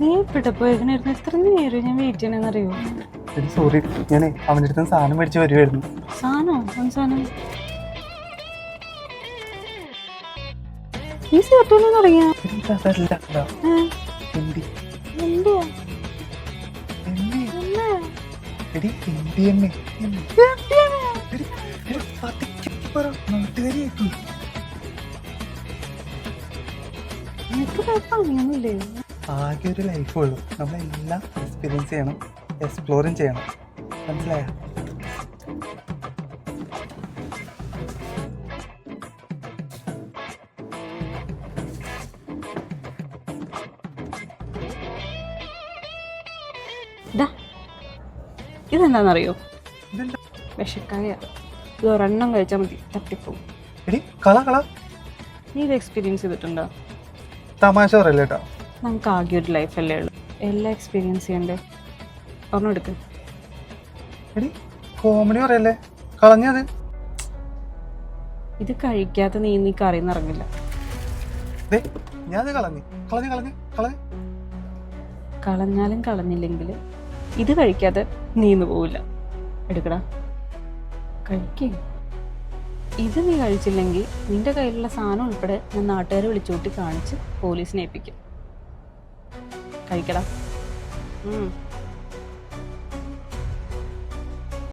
ഇവിടെ പോയതിനായിരുന്നു എത്ര നേരം ഞാൻ വെയിറ്റ് ചെയ്യണമെന്നറിയോ എടി സോറി ഞാൻ അവന്റെ അടുത്ത് സാധനം മേടിച്ച് വരുമായിരുന്നു സാധനോ? സാധനം? ഈ പതുക്കെ പറ. നാട്ടുകാരിയായിപ്പോയി. പണിയൊന്നുമില്ലേ? ആകെ ഒരു ലൈഫ് ഉള്ളൂ. നമ്മളെല്ലാം എക്സ്പീരിയൻസ് ചെയ്യണം എക്സ്പ്ലോറും ചെയ്യണം. മനസ്സിലായോ? ഇതാ ഇതെന്താണെന്നറിയോ ഇതെന്താ? വിഷക്കായ ഇത് ഒരെണ്ണം കഴിച്ചാൽ മതി തട്ടിപ്പോവും. കള നീ ഇത് എക്സ്പീരിയൻസ് ചെയ്തിട്ടുണ്ടോ? തമാശ പറയല്ലേ കേട്ടോ നമുക്ക് ആകെ ഒരു ലൈഫല്ലേ ഉള്ളൂ. എല്ലാം എക്സ്പീരിയൻസ് ചെയ്യണ്ടേ? ഒരെണ്ണം എടുക്ക്. എടി കോമഡി പറയല്ലേ? കളഞ്ഞത് ഇത് കഴിക്കാത്ത നീ നീ ദേ ഞാനത് കളഞ്ഞു. കളഞ്ഞു കളഞ്ഞു കളഞ്ഞു. കളഞ്ഞാലും കളഞ്ഞില്ലെങ്കിൽ ഇത് കഴിക്കാതെ നീന്ന് പോവില്ല. എടുക്കടാ. കഴിക്കേ. ഇത് നീ കഴിച്ചില്ലെങ്കിൽ നിന്റെ കയ്യിലുള്ള സാധനം ഉൾപ്പെടെ ഞാൻ നാട്ടുകാരെ വിളിച്ചുകൂട്ടി കാണിച്ച് പോലീസിനെ ഏൽപ്പിക്കും. കഴിക്കടാ ഉം.